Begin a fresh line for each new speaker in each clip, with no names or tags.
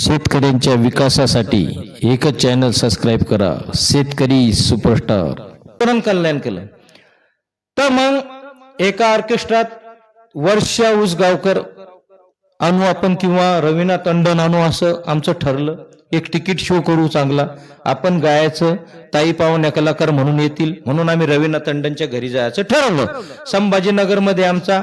शेतकऱ्यांच्या विकासासाठी एकच चॅनल सबस्क्राईब करा. शेतकरी सुपरस्टार
तरुण कल्याण केलं. तर मग एका ऑर्केस्ट्रात वर्षा उसगावकर आणू आपण किंवा रवीना तंडन आणू असं आमचं ठरलं. एक तिकीट शो करू चांगला. आपण गायचं ताई पाहुण्या कलाकार म्हणून येतील. म्हणून आम्ही रवीना तंडनच्या घरी जायचं ठरवलं. संभाजीनगरमध्ये आमचा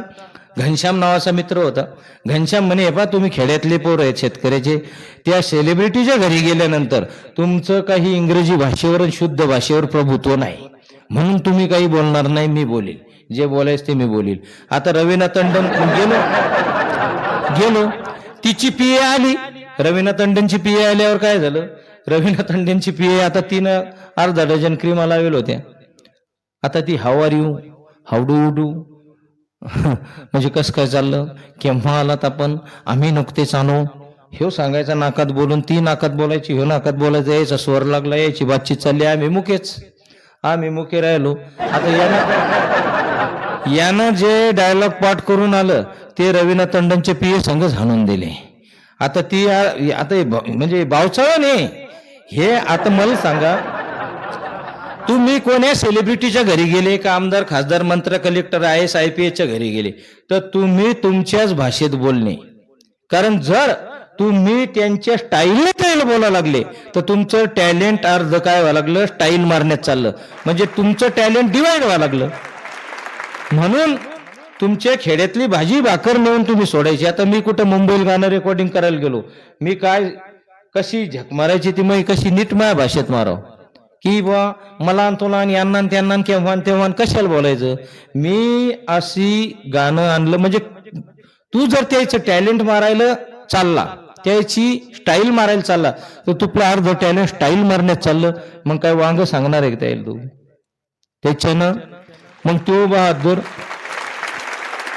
घनश्याम नावाचा मित्र होता. घनश्याम म्हणे बा तुम्ही खेड्यातले पोर आहेत शेतकऱ्याचे. त्या सेलिब्रिटीच्या घरी गेल्यानंतर तुमचं काही इंग्रजी भाषेवर शुद्ध भाषेवर प्रभुत्व नाही. म्हणून तुम्ही काही बोलणार नाही मी बोलेल. जे बोलायचं ते मी बोलेल. आता रवीना तंडन गेलो. गेलो. तिची पिए आली. रवीना तंडनची पीए आल्यावर काय झालं? रवीना तंडनची पीए आता तिनं अर्धा डझन क्रीमा लावेल होत्या. आता ती how are you how do do म्हणजे कसं काय चाललं? केव्हा आलात आपण? आम्ही नुकतेच आणू. ह्यो सांगायचा नाकात बोलून ती नाकात बोलायची ह्यो नाकात बोलायचं यायचा स्वर लागला यायची बातचीत चालली आम्ही मुकेच. आम्ही मुके राहिलो. आता यानं यानं जे डायलॉग पाठ करून आलं ते रवीना टंडनचे पीए संघ हाणून दिले. आता ती आता म्हणजे बावचाळ नाही हे आता मला सांगा तुम्ही कोण्या सेलिब्रिटीच्या घरी गेले? का आमदार खासदार मंत्र collector I A S I P घरी गेले? तर तुम्ही तुमच्याच भाषेत बोलणे. कारण जर तुम्ही त्यांच्या स्टाईलने त्याला बोलायला लागले तर तुमचं टॅलेंट अर्ध काय व्हायला लागलं? स्टाईल मारण्यात चाललं. म्हणजे तुमचं टॅलेंट डिवाइड व्हायला लागलं. म्हणून तुमच्या खेड्यातली भाजी भाकर नेऊन तुम्ही सोडायची. आता मी कुठं मुंबईला गाणं रेकॉर्डिंग करायला गेलो. मी काय कशी झक मारायची ती मग कशी नीट माझ्या भाषेत मारावं? की बा मला आणि तुला आणि यांना आणि त्यांना केव्हा तेव्हा कशाला बोलायचं? मी अशी गाणं आणलं म्हणजे तू जर त्याचं टॅलेंट मारायला चालला त्याची स्टाईल मारायला चालला तर तुपलं अर्ध टॅलेंट स्टाईल मारण्यात चाललं मग काय वांग सांगणार आहे त्याला तू? त्याच्यानं मग तो बहादूर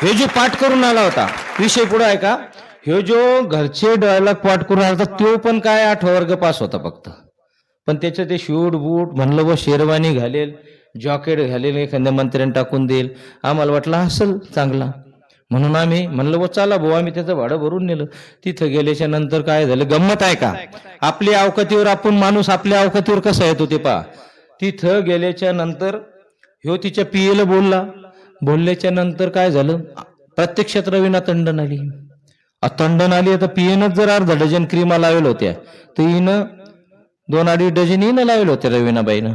हे जो पाठ करून आला होता विषय पुढे आहे का? हे जो घरचे डायलॉग पाठ करून आला होता तो पण काय आठ वर्ग पास होता फक्त. पण त्याचं ते शूट बूट म्हणलं व शेरवानी घालेल जॉकेट घालेल एखाद्या मंत्र्याने टाकून देईल. आम्हाला वाटलं असेल चांगला. म्हणून आम्ही म्हणलं व चला भाऊ आम्ही त्याचं भाडं भरून नेलं. तिथं गेल्याच्यानंतर काय झालं? गंमत आहे का? आपल्या अवकतीवर आपण माणूस आपल्या अवकतीवर कसा येतो ते पहा. तिथं गेल्याच्यानंतर ह्यो तिच्या पियेला बोलला. बोलल्याच्या नंतर काय झालं? प्रत्यक्षात रवीना तंडन आली. आ, तंडन आली आता पियेनच जर अर्धा डझन क्रीमा लावेल होत्या तर हिनं दोन अडीच डझन येणं लावलं होत्या रवीनाबाईनं.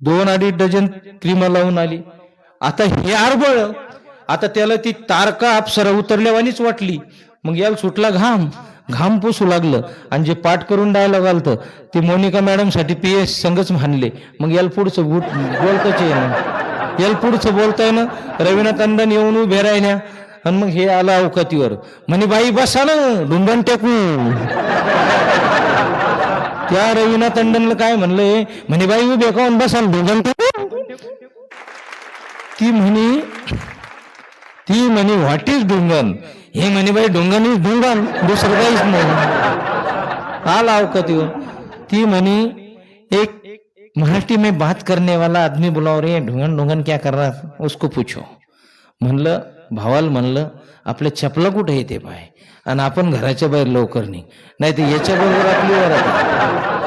दोन अडीच डझन क्रीम लावून आली. आता हे आरबळ आता त्याला ती तारका अप्सरा उतरल्यावानीच वाटली. मग याला सुटला घाम घाम पुसू लागलं. आणि जे पाठ करून डायलॉग आलतं ते मोनिका मॅडमसाठी पी एस संघच मानले मग याला पुढचं बुट बोलतच येणं याला पुढचं बोलता येणं रवीना टंडन येऊन उभे राहिल्या. आणि मग हे आलं अवकातीवर. म्हणे बाई बसा ना. डुंडन टेकू त्या रवीना तंडनला काय म्हणलंय म्हणे बाई उभे काऊन बसाल डुंडन ती म्हणे ती म्हणे व्हॉट इज डोंगन हे म्हणे बाई डोंगन इज डोंगन दुसरं काहीच नाही. आला अवकातीवर ती म्हणे एक मराठी में बात करने वाला आदमी बुलाव रे ढुंगन ढुंगन क्या कर रहा उसको पूछो. म्हणलं भावाल म्हणलं आपल्या चपला कुठे येते पाय आणि आपण घराच्या बाहेर लवकर नाही नाही तर याच्याबरोबर आपली वरात